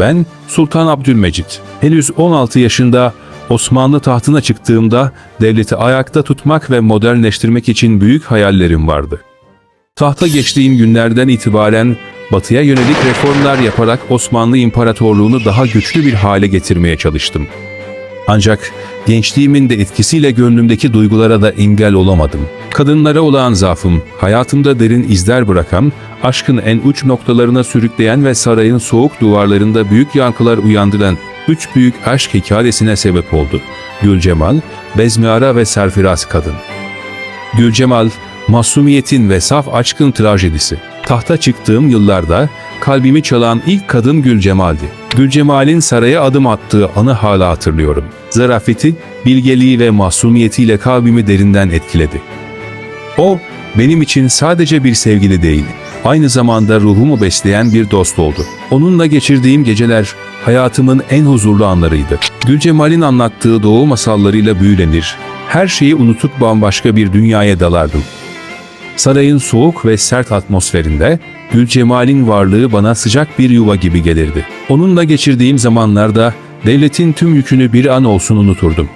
Ben Sultan Abdülmecit. Henüz 16 yaşında Osmanlı tahtına çıktığımda devleti ayakta tutmak ve modernleştirmek için büyük hayallerim vardı. Tahta geçtiğim günlerden itibaren batıya yönelik reformlar yaparak Osmanlı İmparatorluğunu daha güçlü bir hale getirmeye çalıştım. Ancak gençliğimin de etkisiyle gönlümdeki duygulara da engel olamadım. Kadınlara olan zaafım, hayatımda derin izler bırakan, aşkın en uç noktalarına sürükleyen ve sarayın soğuk duvarlarında büyük yankılar uyandıran üç büyük aşk hikayesine sebep oldu. Gülcemal, Bezmiara ve Serfiraz Kadın. Gülcemal, masumiyetin ve saf aşkın trajedisi. Tahta çıktığım yıllarda kalbimi çalan ilk kadın Gülcemal'di. Gülcemal'in saraya adım attığı anı hala hatırlıyorum. Zarafeti, bilgeliği ve masumiyetiyle kalbimi derinden etkiledi. O, benim için sadece bir sevgili değil, aynı zamanda ruhumu besleyen bir dost oldu. Onunla geçirdiğim geceler hayatımın en huzurlu anlarıydı. Gülcemal'in anlattığı doğu masallarıyla büyülenir, her şeyi unutup bambaşka bir dünyaya dalardım. Sarayın soğuk ve sert atmosferinde Gülcemal'in varlığı bana sıcak bir yuva gibi gelirdi. Onunla geçirdiğim zamanlarda devletin tüm yükünü bir an olsun unuturdum.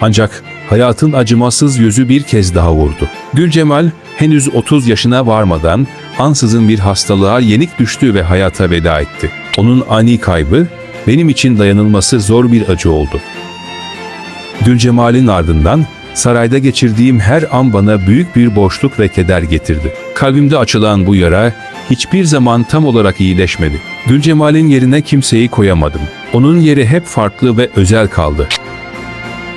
Ancak hayatın acımasız yüzü bir kez daha vurdu. Gülcemal henüz 30 yaşına varmadan ansızın bir hastalığa yenik düştü ve hayata veda etti. Onun ani kaybı benim için dayanılması zor bir acı oldu. Gülcemal'in ardından sarayda geçirdiğim her an bana büyük bir boşluk ve keder getirdi. Kalbimde açılan bu yara hiçbir zaman tam olarak iyileşmedi. Gülcemal'in yerine kimseyi koyamadım. Onun yeri hep farklı ve özel kaldı.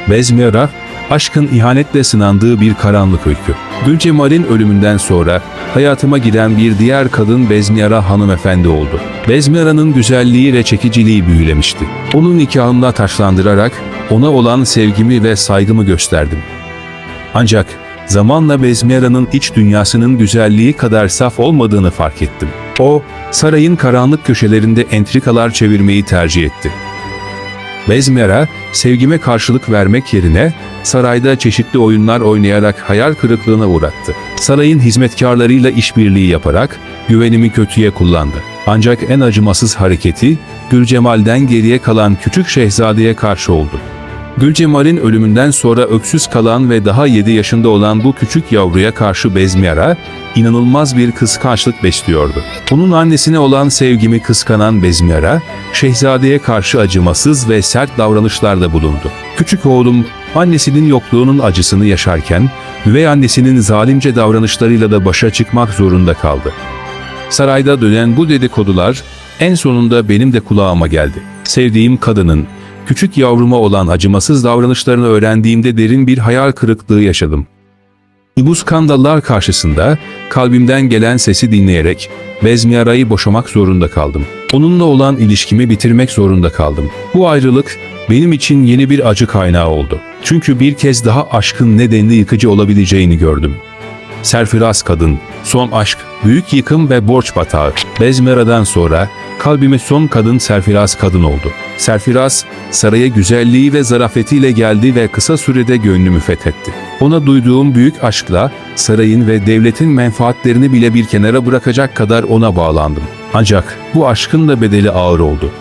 Bezmira, aşkın ihanetle sınandığı bir karanlık öykü. Gülcemal'in ölümünden sonra hayatıma giren bir diğer kadın Bezmira hanımefendi oldu. Bezmira'nın güzelliği ve çekiciliği büyülemişti. Onun nikahımla taşlandırarak ona olan sevgimi ve saygımı gösterdim. Ancak zamanla Bezmira'nın iç dünyasının güzelliği kadar saf olmadığını fark ettim. O, sarayın karanlık köşelerinde entrikalar çevirmeyi tercih etti. Bezmera, sevgime karşılık vermek yerine sarayda çeşitli oyunlar oynayarak hayal kırıklığına uğrattı. Sarayın hizmetkarlarıyla işbirliği yaparak güvenimi kötüye kullandı. Ancak en acımasız hareketi Gülcemal'den geriye kalan küçük şehzadeye karşı oldu. Gülcemal'in ölümünden sonra öksüz kalan ve daha 7 yaşında olan bu küçük yavruya karşı Bezmiyara, inanılmaz bir kıskançlık besliyordu. Onun annesine olan sevgimi kıskanan Bezmiyara, şehzadeye karşı acımasız ve sert davranışlarda bulundu. Küçük oğlum, annesinin yokluğunun acısını yaşarken, üvey annesinin zalimce davranışlarıyla da başa çıkmak zorunda kaldı. Sarayda dönen bu dedikodular en sonunda benim de kulağıma geldi. Sevdiğim kadının, küçük yavruma olan acımasız davranışlarını öğrendiğimde derin bir hayal kırıklığı yaşadım. Bu skandallar karşısında kalbimden gelen sesi dinleyerek Bezmiyara'yı boşamak zorunda kaldım. Onunla olan ilişkimi bitirmek zorunda kaldım. Bu ayrılık benim için yeni bir acı kaynağı oldu. Çünkü bir kez daha aşkın nedenli yıkıcı olabileceğini gördüm. Serfiraz kadın, son aşk, büyük yıkım ve borç batağı. Bezmera'dan sonra kalbime son kadın Serfiraz kadın oldu. Serfiraz, saraya güzelliği ve zarafetiyle geldi ve kısa sürede gönlümü fethetti. Ona duyduğum büyük aşkla sarayın ve devletin menfaatlerini bile bir kenara bırakacak kadar ona bağlandım. Ancak bu aşkın da bedeli ağır oldu.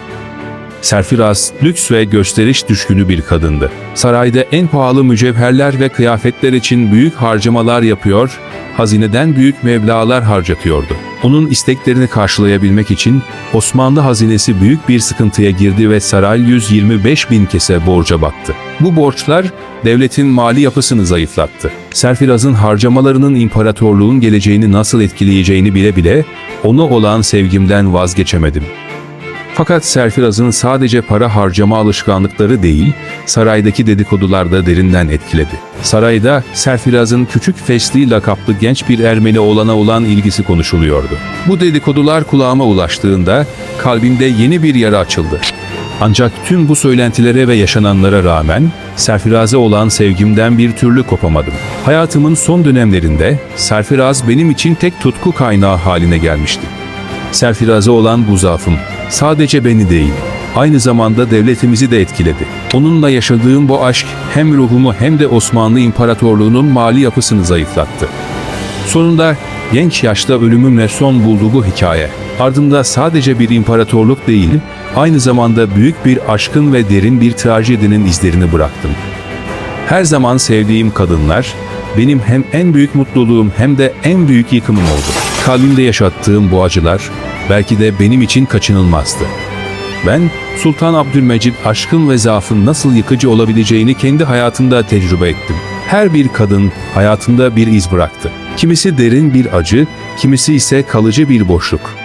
Serfiraz, lüks ve gösteriş düşkünü bir kadındı. Sarayda en pahalı mücevherler ve kıyafetler için büyük harcamalar yapıyor, hazineden büyük meblağlar harcatıyordu. Onun isteklerini karşılayabilmek için Osmanlı hazinesi büyük bir sıkıntıya girdi ve saray 125 bin kese borca battı. Bu borçlar devletin mali yapısını zayıflattı. Serfiraz'ın harcamalarının imparatorluğun geleceğini nasıl etkileyeceğini bile bile ona olan sevgimden vazgeçemedim. Fakat Serfiraz'ın sadece para harcama alışkanlıkları değil, saraydaki dedikodular da derinden etkiledi. Sarayda Serfiraz'ın küçük Fesli lakaplı genç bir Ermeni olana olan ilgisi konuşuluyordu. Bu dedikodular kulağıma ulaştığında kalbimde yeni bir yara açıldı. Ancak tüm bu söylentilere ve yaşananlara rağmen Serfiraz'a olan sevgimden bir türlü kopamadım. Hayatımın son dönemlerinde Serfiraz benim için tek tutku kaynağı haline gelmişti. Serfiraz'a olan bu zaafım sadece beni değil, aynı zamanda devletimizi de etkiledi. Onunla yaşadığım bu aşk hem ruhumu hem de Osmanlı İmparatorluğu'nun mali yapısını zayıflattı. Sonunda genç yaşta ölümümle son buldu bu hikaye. Ardımda sadece bir imparatorluk değil, aynı zamanda büyük bir aşkın ve derin bir trajedinin izlerini bıraktım. Her zaman sevdiğim kadınlar, benim hem en büyük mutluluğum hem de en büyük yıkımım oldu. Kalbimde yaşattığım bu acılar, belki de benim için kaçınılmazdı. Ben, Sultan Abdülmecid aşkın ve zaafın nasıl yıkıcı olabileceğini kendi hayatımda tecrübe ettim. Her bir kadın hayatında bir iz bıraktı. Kimisi derin bir acı, kimisi ise kalıcı bir boşluk.